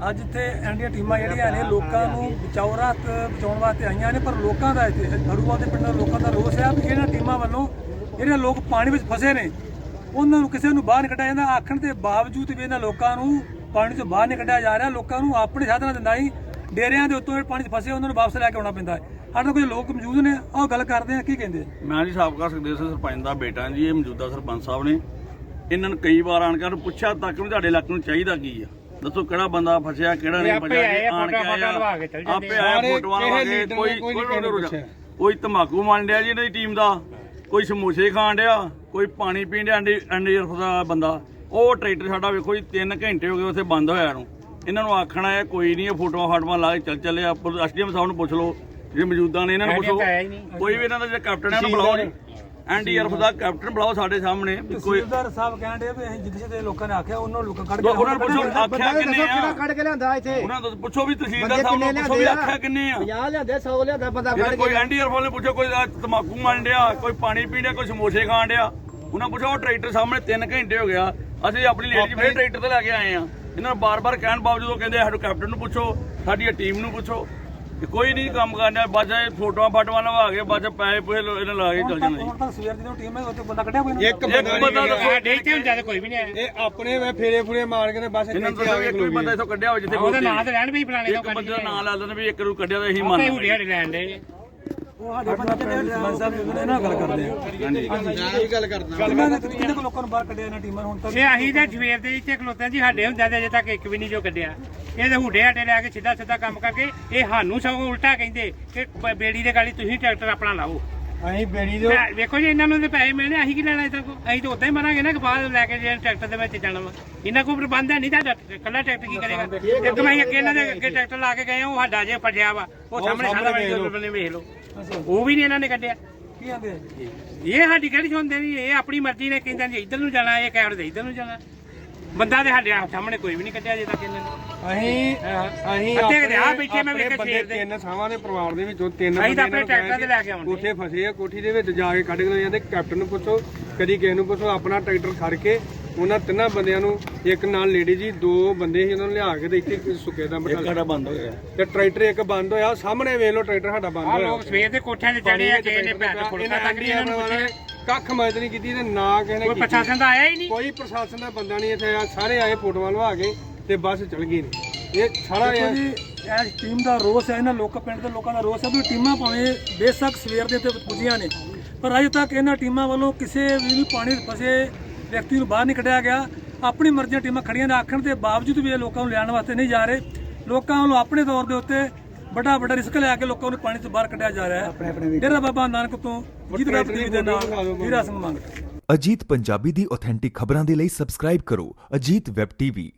ਅੱਜ ਇੱਥੇ ਇੰਡੀਆ ਟੀਮਾਂ ਜਿਹੜੀਆਂ ਨੇ, ਲੋਕਾਂ ਨੂੰ ਬਚਾਓ ਰਾਤ ਬਚਾਉਣ ਵਾਸਤੇ ਆਈਆਂ ਨੇ, ਪਰ ਲੋਕਾਂ ਦਾ ਇੱਥੇ ਹਰੂਵਾਲ ਦੇ ਪਿੰਡਾਂ ਦੇ ਲੋਕਾਂ ਦਾ ਰੋਸ ਹੈ ਵੀ ਇਹਨਾਂ ਟੀਮਾਂ ਵੱਲੋਂ ਜਿਹੜੇ ਲੋਕ ਪਾਣੀ ਵਿੱਚ ਫਸੇ ਨੇ, ਉਹਨਾਂ ਨੂੰ ਕਿਸੇ ਨੂੰ ਬਾਹਰ ਨਹੀਂ ਕੱਢਿਆ ਜਾਂਦਾ। ਆਖਣ ਦੇ ਬਾਵਜੂਦ ਵੀ ਇਹਨਾਂ ਲੋਕਾਂ ਨੂੰ ਪਾਣੀ ਤੋਂ ਬਾਹਰ ਨਹੀਂ ਕੱਢਿਆ ਜਾ ਰਿਹਾ, ਲੋਕਾਂ ਨੂੰ ਆਪਣੇ ਸਾਧਨਾਂ ਦੇ ਨਾਲ ਹੀ ਡੇਰਿਆਂ ਦੇ ਉੱਤੋਂ ਪਾਣੀ 'ਚ ਫਸੇ, ਉਹਨਾਂ ਨੂੰ ਵਾਪਸ ਲੈ ਕੇ ਆਉਣਾ ਪੈਂਦਾ ਹੈ। ਸਾਡੇ ਨਾਲ ਲੋਕ ਮੌਜੂਦ ਨੇ ਉਹ ਗੱਲ ਕਰਦੇ ਆ ਕੀ ਕਹਿੰਦੇ ਮੈਂ ਜੀ ਸਾਬਕਾ ਸੁਖਦੇਵ ਸਿੰਘ ਸਰਪੰਚ ਦਾ ਬੇਟਾ ਜੀ, ਇਹ ਮੌਜੂਦਾ ਸਰਪੰਚ ਸਾਹਿਬ ਨੇ। ਇਹਨਾਂ ਨੂੰ ਕਈ ਵਾਰ ਆਣ ਕੇ ਪੁੱਛਿਆ, ਤੱਕ ਵੀ ਤੁਹਾਡੇ ਇਲਾਕੇ ਨੂੰ ਚਾਹੀਦਾ ਕੀ ਆ? ਦੱਸੋ ਕਿਹੜਾ ਬੰਦਾ ਫਸਿਆ ਕਿਹੜਾ ਨਹੀਂ ਫਸਿਆ ਆ, ਆਣ ਕੇ ਆਇਆ ਆਪੇ ਆਏ ਫੋਟੋਆਂ ਲਵਾ ਕੇ ਕੋਈ ਕੋਈ ਕੋਈ ਤਮਾਕੂ ਮੰਨ ਡਿਆ ਜੀ ਇਹਨਾਂ ਦੀ ਟੀਮ ਦਾ ਕੋਈ ਸਮੋਸੇ ਖਾਣ ਡਿਆ ਕੋਈ ਪਾਣੀ ਪੀਣ ਡਿਆ ਐਂਡੀ ਐਂਡੀਅਰ ਦਾ ਬੰਦਾ। ਉਹ ਟਰੈਕਟਰ ਸਾਡਾ ਵੇਖੋ ਜੀ 3 ਘੰਟੇ ਹੋ ਗਏ ਉੱਥੇ ਬੰਦ ਹੋਇਆ ਨੂੰ। ਇਹਨਾਂ ਨੂੰ ਆਖਣਾ ਹੈ ਕੋਈ ਨਹੀਂ ਇਹ ਫੋਟੋਆਂ ਫਾਟੋਆਂ ਲਾ ਕੇ ਚੱਲ ਚੱਲੇ ਆ। ਐਸਡੀਐਮ ਸਾਹਿਬ ਨੂੰ ਪੁੱਛ ਲਓ ਜਿਹੜੇ ਮੌਜੂਦਾ ਨੇ ਇਹਨਾਂ ਨੂੰ ਪੁੱਛੋ। ਕੋਈ ਵੀ ਇਹਨਾਂ ਦਾ ਜਿਹੜਾ ਕੈਪਟਨ ਹੈ ਉਹਨੂੰ ਬੁਲਾਓ ਜੀ। ਐਨਡੀਆਰਐਫ ਦਾ ਕੈਪਟਨ ਬੁਲਾਓ ਸਾਡੇ ਸਾਹਮਣੇ ਵੀ ਕੋਈ ਤਹਿਸੀਲਦਾਰ ਸਾਹਿਬ ਕਹਿੰਦੇ ਵੀ ਅਸੀਂ ਜਿੱਥੇ ਦੇ ਲੋਕਾਂ ਨੇ ਆਖਿਆ ਉਹਨਾਂ ਨੂੰ ਲੋਕਾਂ ਕੱਢ ਕੇ ਉਹਨਾਂ ਨੂੰ ਪੁੱਛੋ ਆਖਿਆ ਕਿੰਨੇ ਆ? ਕੱਢ ਕੇ ਲਿਆਂਦਾ ਇੱਥੇ? ਉਹਨਾਂ ਤੋਂ ਪੁੱਛੋ ਵੀ ਤਹਿਸੀਲਦਾਰ ਸਾਹਿਬ ਨੂੰ ਪੁੱਛੋ ਵੀ ਆਖਿਆ ਕਿੰਨੇ ਆ? 50 ਲਿਆਂਦੇ 100 ਲਿਆਂਦਾ ਬੰਦਾ ਜਿਹੜਾ ਕੋਈ ਐਨਡੀਆਰਐਫ ਵਾਲੇ ਪੁੱਛੋ ਕੋਈ ਤਮਾਕੂ ਮੰਨ ਡਿਆ ਕੋਈ ਪਾਣੀ ਪੀਣ ਡਿਆ ਕੋਈ ਸਮੋਸੇ ਖਾਣ ਡਿਆ ਉਹਨਾਂ ਪੁੱਛੋ ਉਹ ਟਰੈਕਟਰ ਸਾਹਮਣੇ 3 ਘੰਟੇ ਹੋ ਗਿਆ ਅਸੀਂ ਆਪਣੀ ਲੇਡੀ ਫੇਰ ਟਰੈਕਟਰ ਤੇ ਲੈ ਕੇ ਆਏ ਆ। ਇਹਨਾਂ ਨੂੰ ਬਾਰ-ਬਾਰ ਕਹਿਣ ਬਾਵਜੂਦ ਉਹ ਕਹਿੰਦੇ ਸਾਡੇ ਕੈਪਟਨ ਨੂੰ ਪੁੱਛੋ ਸਾਡੀ ਟੀਮ ਨੂੰ ਪੁੱਛੋ। ਕਿ ਕੋਈ ਨਹੀਂ ਕੰਮ ਕਰਨਾ ਬਾਜਾ ਫੋਟੋਆਂ ਫਾਟੋਆਂ ਲਵਾ ਕੇ ਬਾਜਾ ਪੈਸੇ ਪੂਏ ਲੋ- ਇਹਨਾਂ ਲਾ ਕੇ ਚੱਲ ਜਾਣਾ ਜੀ ਹੁਣ ਤਾਂ ਸਵੇਰ ਦੀ ਟੀਮ ਹੈ ਉੱਥੇ ਬੰਦਾ ਕੱਢਿਆ ਕੋਈ ਇੱਕ ਇੱਕ ਬੰਦਾ ਦੱਸੋ ਸਾਡੇ ਇੱਥੇ ਹੁੰਦਾ ਤਾਂ ਕੋਈ ਵੀ ਨਹੀਂ ਆਇਆ ਇਹ ਆਪਣੇ ਵੇ ਫੇਰੇ ਫੁਰੇ ਮਾਰ ਕੇ ਤੇ ਬਸ ਇਹਨਾਂ ਨੂੰ ਦੱਸੋ ਵੀ ਇੱਕ ਵੀ ਬੰਦਾ ਇਥੋਂ ਕੱਢਿਆ ਹੋਵੇ ਜਿੱਥੇ ਉਹਦਾ ਖਲੋਤੇ ਨਾਂ ਤੇ ਲੈਣ ਵੀ ਫਲਾਣੇ ਤੋਂ ਇੱਕ ਬੰਦੇ ਦਾ ਨਾਂ ਲਾ ਲੈਣ ਵੀ ਇੱਕ ਨੂੰ ਕੱਢਿਆ ਤਾਂ ਹੁੜੇ ਹੜੇ ਲੈਣ ਦੇ। ਬੰਦੇ ਸਰਪੰਚ ਸਾਹਿਬ ਇਹਨਾਂ ਨਾਲ ਗੱਲ ਕਰਦੇ ਆ। ਹਾਂਜੀ। ਇਹ ਗੱਲ ਕਰਦਾ ਕਿੰਨਾ ਨੇ ਕਿੰਨੇ ਕੁ ਲੋਕਾਂ ਨੂੰ ਬਾਹਰ ਕੱਢਿਆ ਇਹਨਾਂ ਟੀਮਾਂ ਨੇ ਹੁਣ ਤੱਕ। ਇਹ ਅਹੀਂ ਤੇ ਸਵੇਰ ਦੇ ਇੱਥੇ ਖਲੋਤੇ ਜੀ ਸਾਡੇ ਹੁੰਦਿਆਂ ਤੇ ਅਜੇ ਤੱਕ ਇੱਕ ਵੀ ਨਹੀਂ ਜੋ ਕੱਢਿਆ। ਇਹ ਤੇ ਹੁੜੇ ਹਟੇ ਲੈ ਕੇ ਸਿੱਧਾ ਸਿੱਧਾ ਕੰਮ ਕਰਕੇ ਇਹ ਸਾਨੂੰ ਸਗੋਂ ਉਲਟਾ ਕਹਿੰਦੇ ਕਿ ਬ- ਬੇੜੀ ਦੇ ਗਾਲੀ ਤੁਸੀਂ ਟਰੈਕਟਰ ਆਪਣਾ ਲਾਓ। ਅਸੀਂ ਬੇੜੀ ਦੇ ਮੈਂ- ਵੇਖੋ ਜੀ ਇਹਨਾਂ ਨੂੰ ਤੇ ਪੈਸੇ ਮਿਲਣੇ ਅਸੀਂ ਕੀ ਲੈਣਾ ਇਹ ਤੋਂ ਅਸੀਂ ਤਾਂ ਉਦਾਂ ਹੀ ਮਰਾਂਗੇ ਨਾ ਕਿ ਬਾਅਦ ਲੈ ਕੇ ਜੇ ਟਰੈਕਟਰ ਦੇ ਵਿੱਚ ਜਾਣਾ ਵਾ। ਇਹਨਾਂ ਕੋਲ ਪ੍ਰਬੰਧ ਹੈ ਨਹੀਂ ਤਾਂ ਕੱਲਾ ਟਰੈਕਟਰ ਕੀ ਕਰੇਗਾ? ਇੱਕ ਮੈਂ ਅੱਗੇ ਇਹਨਾਂ ਦੇ ਅੱਗੇ ਟਰੈਕਟਰ ਲਾ ਕੇ ਗਏ ਉਹ ਸਾਡਾ ਜੇ ਫੜਿਆ ਵਾ ਉਹ ਸਾਹਮਣੇ ਸਾਰਾ ਬੰਨੇ ਵੇਖ ਲਓ। ਉਹ ਵੀ ਨਹੀਂ ਇਹਨਾਂ ਨੇ ਕੱਢਿਆ। ਕੀ ਆਂਦੇ ਇਹ ਸਾਡੀ ਕਿਹੜੀ ਸੁਣਦੇ ਨਹੀਂ ਇਹ ਆਪਣੀ ਮਰਜ਼ੀ ਨੇ ਕਹਿੰਦੇ ਜੀ ਇੱਧਰ ਨੂੰ ਜਾਣਾ ਇਹ ਕਹਿਣ ਦੇ ਇੱਧਰ ਨੂੰ ਜਾਣਾ। ਬੰਦਾ ਤੇ ਸਾਡੇ ਸਾਹਮਣੇ ਕੋਈ ਵੀ ਨਹੀਂ ਕੱਢਿਆ ਜੇ ਤੱਕ ਇਹਨਾਂ ਨੇ। ਅਸੀਂ ਅਸੀਂ ਅੱਧੇ ਕੁ ਦੇ ਆ ਬੈਠੇ ਮੈਂ ਵੇਖਿਆ ਆਪਣੇ ਸਵੇਰ ਦੇ। ਤਿੰਨ ਸਾਵਾਂ ਦੇ ਪਰਿਵਾਰ ਦੇ ਵਿੱਚੋਂ ਤਿੰਨ ਅਸੀਂ ਤਾਂ ਬੰਦੇ ਆਪਣੇ ਟਰੈਕਟਰ ਤੇ ਲੈ ਕੇ ਆਉਂਦੇ। ਕੋਠੇ ਫਸੇ ਆ ਕੋਠੀ ਦੇ ਵਿੱਚ ਜਾ ਕੇ ਕੱਢ ਕੇ ਲੈ ਜਾਂਦੇ ਕੈਪਟਨ ਨੂੰ ਪੁੱਛੋ ਕਦੀ ਕਿਸੇ ਨੂੰ ਪੁੱਛੋ ਆਪਣਾ ਟਰੈਕਟਰ ਖੜ ਕੇ ਉਹਨਾਂ ਤਿੰਨਾਂ ਬੰਦਿਆਂ ਨੂੰ ਇੱਕ ਨਾਲ ਲੇਡੀ ਜੀ ਦੋ ਬੰਦੇ ਸੀ ਉਹਨਾਂ ਨੂੰ ਲਿਆ ਕੇ ਤੇ ਇੱਥੇ ਸੁੱਕੇ ਦਾ ਇੱਕ ਬਿਠਾ ਸਾਡਾ ਬੰਦ ਹੋ ਗਿਆ। ਤੇ ਟਰੈਕਟਰ ਇੱਕ ਬੰਦ ਹੋਇਆ। ਸਾਹਮਣੇ ਵੇਖ ਲਓ ਟਰੈਕਟਰ ਸਾਡਾ ਬੰਦ ਆ ਹੋਇਆ। ਲੋਕ ਸਵੇਰ ਦੇ ਕੋਠਿਆਂ ਤੇ ਚੜੇ ਆ ਕਿਸੇ ਨੇ ਭੈਣ ਫੁਲਕਾ ਇਹਨਾਂ ਤੱਕ ਨਹੀਂ ਇਹਨਾਂ ਨੂੰ ਪੁੱਛਿਆ। ਕੱਖ ਮਦਦ ਨਹੀਂ ਕੀਤੀ ਤੇ ਨਾ ਕਿਸੇ ਨੇ ਕੋਈ ਕੀਤੀ। ਪ੍ਰਸ਼ਾਸਨ ਦਾ ਆਇਆ ਹੀ ਨਹੀਂ। ਕੋਈ ਪ੍ਰਸ਼ਾਸਨ ਦਾ ਬੰਦਾ ਨਹੀਂ ਇੱਥੇ ਆਇਆ ਸਾਰੇ ਆਏ ਫੋਟੋਆਂ ਲਵਾ ਕੇ ਤੇ ਬੱਸ ਚਲ ਗਈ ਨੇ। ਇਹ ਸਾਰਾ ਦੇਖੋ ਇਹ ਜੀ ਇਸ ਟੀਮ ਦਾ ਰੋਸ ਹੈ। ਇਹਨਾਂ ਲੋਕਾਂ ਪਿੰਡ ਦੇ ਲੋਕਾਂ ਦਾ ਰੋਸ ਹੈ ਵੀ ਟੀਮਾਂ ਭਾਵੇਂ ਬੇਸ਼ੱਕ ਸਵੇਰ ਦੇ ਤੇ ਪੁੱਜੀਆਂ ਨੇ ਪਰ ਅਜੇ ਤੱਕ ਇਹਨਾਂ ਟੀਮਾਂ ਵੱਲੋਂ ਕਿਸੇ ਵੀ ਵੀ ਪਾਣੀ 'ਚ ਫਸੇ ਵਿਅਕਤੀ ਨੂੰ ਬਾਹਰ ਨਹੀਂ ਕੱਢਿਆ ਗਿਆ। ਆਪਣੀ ਮਰਜ਼ੀ ਦੀਆਂ ਟੀਮਾਂ ਖੜੀਆਂ ਨੇ। ਆਖਣ ਦੇ ਬਾਵਜੂਦ ਵੀ ਇਹ ਲੋਕਾਂ ਨੂੰ ਲਿਆਉਣ ਵਾਸਤੇ ਨਹੀਂ ਜਾ ਰਹੇ। ਲੋਕਾਂ ਵੱਲੋਂ ਆਪਣੇ ਤੌਰ ਦੇ ਉੱਤੇ ਵੱਡਾ ਵੱਡਾ ਰਿਸਕ ਲਿਆ ਕੇ ਲੋਕਾਂ ਨੂੰ ਪਾਣੀ ਤੋਂ ਬਾਹਰ ਕੱਢਿਆ ਜਾ ਰਿਹਾ ਹੈ। ਡੇਰਾ ਬਾਬਾ ਨਾਨਕ ਤੋਂ ਜੀਤ ਰਾਮ ਟੀਵੀ ਦੇ ਨਾਲ ਵੀਰਾ ਸਿੰਘ ਮੰਗਟ ਅਜੀਤ ਪੰਜਾਬੀ ਦੀ ਆਥੈਂਟਿਕ ਖਬਰਾਂ ਦੇ ਲਈ ਸਬਸਕ੍ਰਾਈਬ ਕਰੋ ਅਜੀਤ ਵੈਬ ਟੀਵੀ